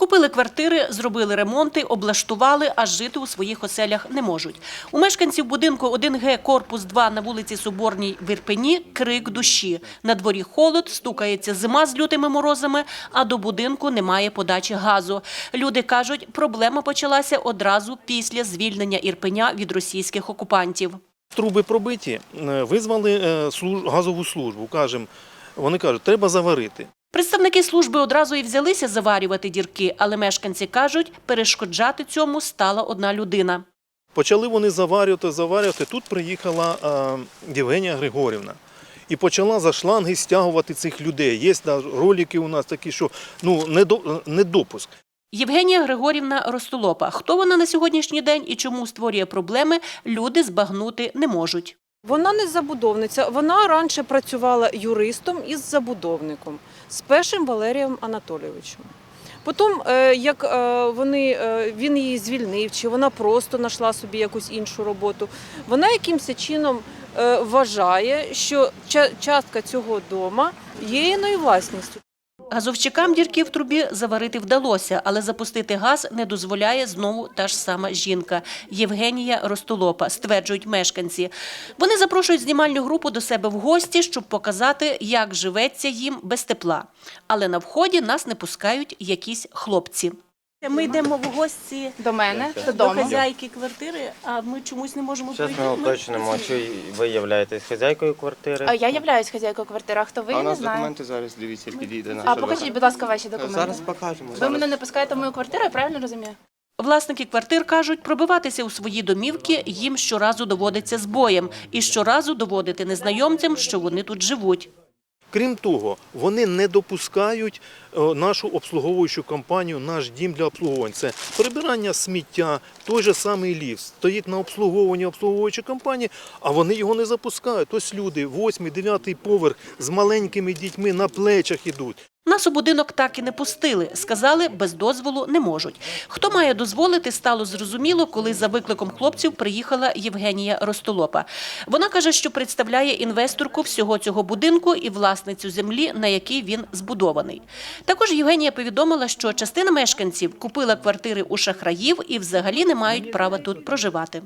Купили квартири, зробили ремонти, облаштували, а жити у своїх оселях не можуть. У мешканців будинку 1Г, корпус 2 на вулиці Соборній в Ірпені крик душі. На дворі холод, стукається зима з лютими морозами, а до будинку немає подачі газу. Люди кажуть, проблема почалася одразу після звільнення Ірпеня від російських окупантів. Труби пробиті, е, визвали е, газову службу. Вони кажуть, треба заварити. Представники служби одразу і взялися заварювати дірки, але мешканці кажуть, перешкоджати цьому стала одна людина. Почали вони заварювати, заварювати. Тут приїхала е, Євгенія Григорівна. І почала за шланги стягувати цих людей. Є да, ролики у нас такі, що ну, недо- недопуск. Євгенія Григорівна Ростолопа. Хто вона на сьогоднішній день і чому створює проблеми, люди збагнути не можуть. Вона не забудовниця. Вона раніше працювала юристом із забудовником з першим Валерієм Анатолійовичем. Потім, е, як е, вони, е, він її звільнив, чи вона просто знайшла собі якусь іншу роботу, вона якимось чином вважає, що частка цього дома є її власністю. Газовщикам дірки в трубі заварити вдалося, але запустити газ не дозволяє знову та ж сама жінка Євгенія Ростолопа, стверджують мешканці. Вони запрошують знімальну групу до себе в гості, щоб показати, як живеться їм без тепла. Але на вході нас не пускають якісь хлопці. Ми йдемо в гості До мене, до додому. хазяйки квартири, а ми чомусь не можемо Зараз пройти. ми уточнимо, чи ви являєтесь хазяйкою квартири. А я являюсь хазяйкою квартири, а хто ви, А у я не нас знаю. документи зараз, дивіться, підійде наша. А покажіть, будь ласка, ваші документи. Зараз покажемо. Ви зараз. мене не пускаєте в мою квартиру, я правильно розумію? Власники квартир кажуть, пробиватися у свої домівки їм щоразу доводиться з боєм. І щоразу доводити незнайомцям, що вони тут живуть. Крім того, вони не допускають е, нашу обслуговуючу компанію, наш дім для обслуговування. Це прибирання сміття, той же самий ліфт стоїть на обслуговуванні обслуговуючої компанії, а вони його не запускають. Ось люди, восьмий, дев'ятий поверх з маленькими дітьми на плечах ідуть. Нас у будинок так і не пустили. Сказали, без дозволу не можуть. Хто має дозволити, стало зрозуміло, коли за викликом хлопців приїхала Євгенія Ростолопа. Вона каже, що представляє інвесторку всього цього будинку і власницю землі, на якій він збудований. Також Євгенія повідомила, що частина мешканців купила квартири у шахраїв і взагалі не мають права тут проживати.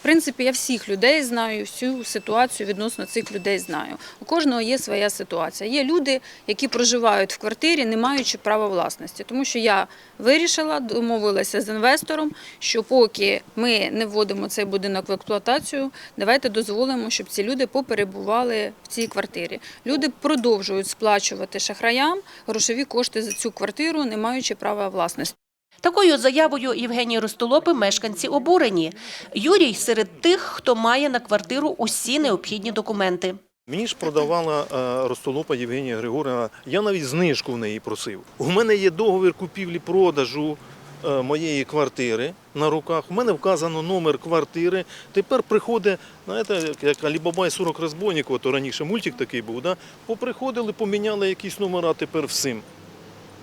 В принципі, я всіх людей знаю, всю ситуацію відносно цих людей знаю. У кожного є своя ситуація. Є люди, які проживають в квартирі, не маючи права власності. Тому що я вирішила, домовилася з інвестором, що поки ми не вводимо цей будинок в експлуатацію, давайте дозволимо, щоб ці люди поперебували в цій квартирі. Люди продовжують сплачувати шахраям грошові кошти за цю квартиру, не маючи права власності. Такою заявою Євгенії Ростолопи мешканці обурені. Юрій серед тих, хто має на квартиру усі необхідні документи. Мені ж продавала е, Ростолопа Євгенія Григорівна, я навіть знижку в неї просив. У мене є договір купівлі-продажу е, моєї квартири на руках. У мене вказано номер квартири. Тепер приходить, знаєте, як- як Алібаба і 40 розбойників, то раніше мультик такий був, да? поприходили, поміняли якісь номера тепер всім.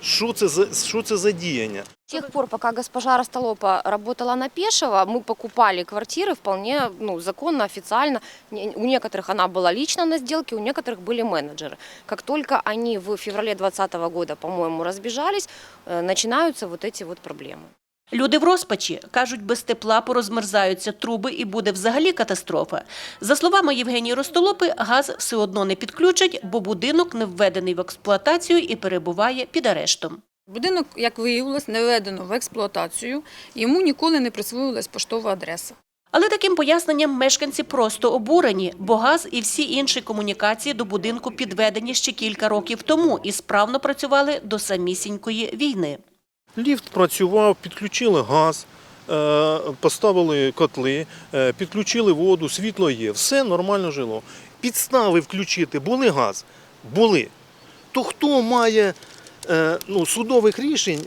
Що це за, що це за діяння? С тех пор, пока госпожа Ростолопа работала на Пешево, мы покупали квартиры вполне ну, законно, официально. Не- У некоторых она была лично на сделке, у некоторых были менеджеры. Как только они в феврале 2020 года, по-моему, разбежались, э, начинаются вот эти вот проблемы. Люди в розпачі кажуть, без тепла порозмерзаються труби і буде взагалі катастрофа. За словами Євгенії Ростолопи, газ все одно не підключать, бо будинок не введений в експлуатацію і перебуває під арештом. Будинок, як виявилось, не введено в експлуатацію, йому ніколи не присвоїлась поштова адреса. Але таким поясненням мешканці просто обурені, бо газ і всі інші комунікації до будинку підведені ще кілька років тому і справно працювали до самісінької війни. Ліфт працював, підключили газ, е, поставили котли, е, підключили воду, світло є, все нормально жило. Підстави включити були газ? Були. То хто має е, ну, судових рішень,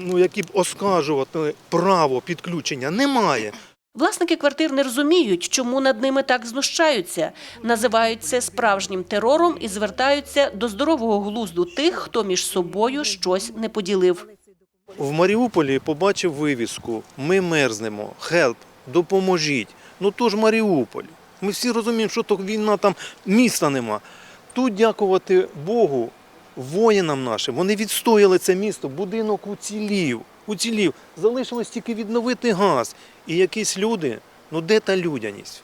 ну, які б оскаржувати право підключення? Немає. Власники квартир не розуміють, чому над ними так знущаються. Називають це справжнім терором і звертаються до здорового глузду тих, хто між собою щось не поділив. В Маріуполі побачив вивіску Ми мерзнемо, хелп, допоможіть. Ну то ж Маріуполь. Ми всі розуміємо, що то війна там міста нема. Тут, дякувати Богу, воїнам нашим. Вони відстояли це місто, будинок уцілів, уцілів. Залишилось тільки відновити газ. І якісь люди, ну де та людяність?